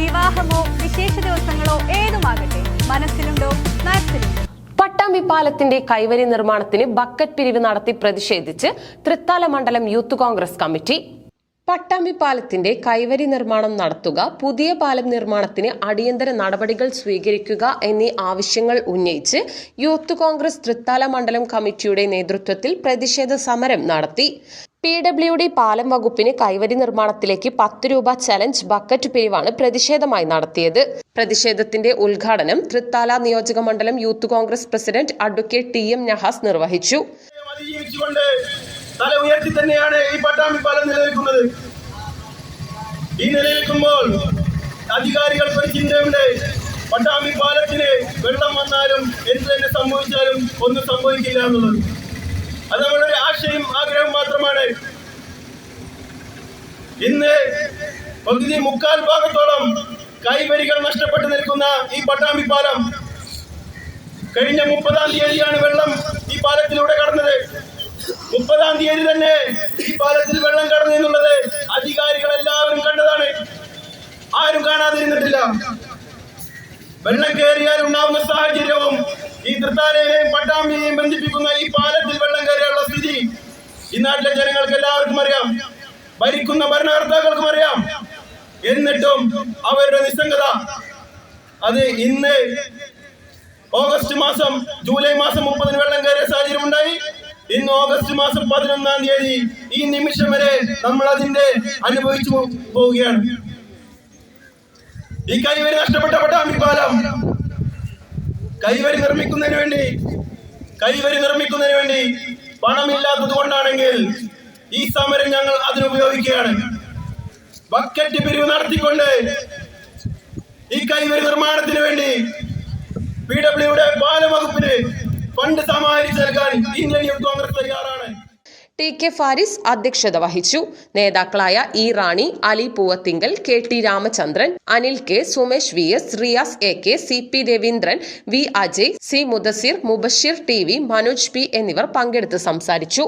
വിവാഹമോ വിശേഷ ദിവസങ്ങളോ ഏതുമാകട്ടെ മനസ്സിലുണ്ടോ മാക്സിലുണ്ടോ പട്ടാമ്പി പാലത്തിന്റെ കൈവരി നിർമ്മാണത്തിന് ബക്കറ്റ് പിരിവ് നടത്തി പ്രതിഷേധിച്ച് തൃത്താല മണ്ഡലം യൂത്ത് കോൺഗ്രസ് കമ്മിറ്റി. പട്ടാമ്പി പാലത്തിന്റെ കൈവരി നിർമ്മാണം നടത്തുക പുതിയ പാലം നിർമ്മാണത്തിന് അടിയന്തര നടപടികൾ സ്വീകരിക്കുക എന്നീ ആവശ്യങ്ങൾ ഉന്നയിച്ച് യൂത്ത് കോൺഗ്രസ് തൃത്താല മണ്ഡലം കമ്മിറ്റിയുടെ നേതൃത്വത്തിൽ പ്രതിഷേധ സമരം നടത്തി. പി ഡബ്ല്യു ഡി പാലം വകുപ്പിന് കൈവരി നിർമ്മാണത്തിലേക്ക് പത്ത് രൂപ ചലഞ്ച് ബക്കറ്റ് പിരിവാണ് പ്രതിഷേധമായി നടത്തിയത്. പ്രതിഷേധത്തിന്റെ ഉദ്ഘാടനം തൃത്താല നിയോജക മണ്ഡലം youth Congress president advocate T M Nahas നിർവഹിച്ചു. തല ഉയർത്തി തന്നെയാണ് ഈ പട്ടാമ്പി പാലം നിലനിൽക്കുന്നത്. ഈ നിലനിൽക്കുമ്പോൾ അധികാരികൾക്ക് ഒരു ചിന്തയുണ്ട്. പട്ടാമ്പി പാലത്തിന് വെള്ളം വന്നാലും എന്ത് തന്നെ സംഭവിച്ചാലും ഒന്നും സംഭവിക്കില്ല എന്നുള്ളത്. അത് നമ്മളൊരു ആശയം ആഗ്രഹം മാത്രമാണ്. ഇന്ന് പകുതി മുക്കാൽ ഭാഗത്തോളം കൈവരികൾ നഷ്ടപ്പെട്ടു നിൽക്കുന്ന ഈ പട്ടാമ്പി പാലം കഴിഞ്ഞ മുപ്പതാം തീയതിയാണ് വെള്ളം ഈ പാലത്തിലൂടെ കടന്നത്. മുപ്പതാം തീയതി തന്നെ ഈ പാലത്തിൽ വെള്ളം കടന്നു എന്നുള്ളത് അധികാരികൾ എല്ലാവരും കണ്ടതാണ്. ആരും കാണാതിരുന്നിട്ടില്ല. വെള്ളം കയറിയാൽ ഉണ്ടാവുന്ന സാഹചര്യവും ഈ തൃത്താലയെയും പട്ടാമ്പിയെയും ബന്ധിപ്പിക്കുന്ന ഈ പാലത്തിൽ വെള്ളം കയറിയുള്ള സ്ഥിതി ഈ നാട്ടിലെ ജനങ്ങൾക്ക് എല്ലാവർക്കും അറിയാം. ഭരിക്കുന്ന ഭരണകർത്താക്കൾക്കും അറിയാം. എന്നിട്ടും അവരുടെ നിസ്സംഗത അത് ഇന്ന് ഓഗസ്റ്റ് മാസം ജൂലൈ മാസം മുപ്പതിന് വെള്ളം കയറിയ സാഹചര്യം ഉണ്ടായി. ഇന്ന് ഓഗസ്റ്റ് മാസം പതിനൊന്നാം തീയതി ഈ നിമിഷം വരെ നമ്മൾ അതിന്റെ അനുഭവിച്ചു പോവുകയാണ്. ഈ കൈവരി നഷ്ടപ്പെട്ട പട്ടാമ്പി പാലം കൈവരി നിർമ്മിക്കുന്നതിന് വേണ്ടി കൈവരി നിർമ്മിക്കുന്നതിന് വേണ്ടി പണമില്ലാത്തത് കൊണ്ടാണെങ്കിൽ ഈ സമരം ഞങ്ങൾ അതിനുപയോഗിക്കുകയാണ് ബക്കറ്റ് പിരിവ് നടത്തിക്കൊണ്ട് ഈ കൈവരി നിർമ്മാണത്തിന് വേണ്ടി പി ഡബ്ല്യുടെ പാലം വകുപ്പിന് ഫണ്ട് സമാഹരിച്ചേക്കാൻ ഇന്ത്യൻ യൂത്ത് കോൺഗ്രസ് തയ്യാറാണ്. ടി കെ ഫാരിസ് അധ്യക്ഷത വഹിച്ചു. നേതാക്കളായ E Rani Ali Poovathingal K T Ramachandran Anil K Sumesh V S Riyas A K C P Raveendran V Ajay C Mudassir Mubashir T V Manoj P എന്നിവർ പങ്കെടുത്ത് സംസാരിച്ചു.